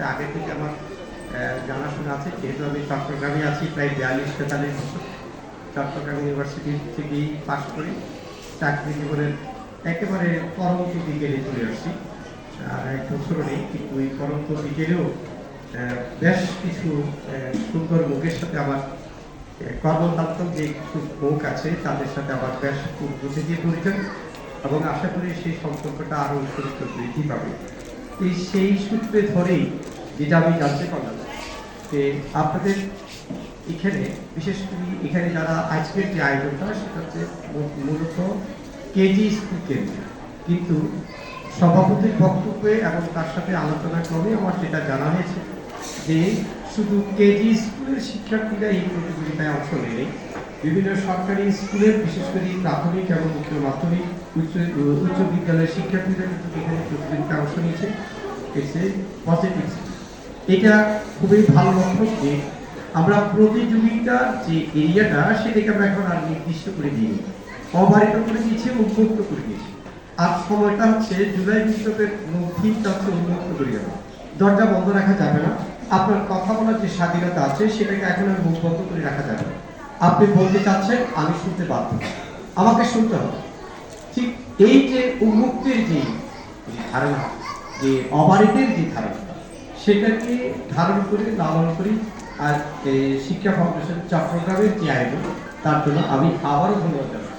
সাথে আগে থেকে আমার জানাশোনা আছে, যেহেতু আমি চট্টগ্রামে আছি প্রায় বিয়াল্লিশ তেতাল্লিশ বছর। চট্টগ্রাম ইউনিভার্সিটি থেকেই পাশ করি চাকরি জীবনের একেবারে পরন্ত বিকেলে চলে আসছি। আর এক বছরও নেই, কিন্তু এই পরন্ত বিকেলেও বেশ কিছু সুন্দর মুখের সাথে আমার কর্মদত্ত যে কিছু মুখ আছে, তাদের সাথে আমার বেশ খুব বুঝে দিয়ে পরিচয় এবং আশা করি সেই সম্পর্কটা আরও সুস্থ বৃদ্ধি পাবে। এই সেই সূত্রে ধরেই যেটা আমি জানতে পারলাম যে আপনাদের এখানে, বিশেষ করে এখানে যারা আজকের যে আয়োজনটা সেটা হচ্ছে মূলত কেজি স্কুল কেন্দ্র। কিন্তু সভাপতির বক্তব্যে এবং তার সাথে আলোচনা ক্রমে আমার যেটা জানা হয়েছে যে শুধু কেজি স্কুলের শিক্ষার্থীরা এই প্রতিযোগিতায় অংশ নেয় বিভিন্ন সরকারি স্কুলের বিশেষ করে প্রাথমিক এবং উচ্চ মাধ্যমিক, উচ্চ উচ্চ বিদ্যালয়ের শিক্ষার্থীরা কিন্তু এখানে প্রতিযোগিতায় অংশ নিয়েছে। এসে পজিটিভ এটা খুবই ভালো লক্ষণ যে আমরা প্রতিযোগিতার যে এরিয়াটা, সেটাকে আমরা এখন আর নির্দিষ্ট করে দিই অবারিত করে দিয়েছি, উন্মুক্ত করে দিয়েছি। আর সময়টা হচ্ছে জুলাই বিপ্লবের মধ্যেইটা হচ্ছে উন্মুক্ত করে দেওয়া। দরজা বন্ধ রাখা যাবে না। আপনার কথা বলার যে স্বাধীনতা আছে, সেটাকে এখন আর মুখ বন্ধ করে রাখা যাবে না। আপনি বলতে চাচ্ছেন, আমি শুনতে বাধ্য আমাকে শুনতে হবে। ঠিক এই যে উন্মুক্তির যে ধারণা, যে অবারিতের যে ধারণা, সেটাকে ধারণ করে, লালন করি আর শিক্ষা ফাউন্ডেশন চট্টগ্রামের যে আয়োজন, তার জন্য আমি আবারও ধন্যবাদ।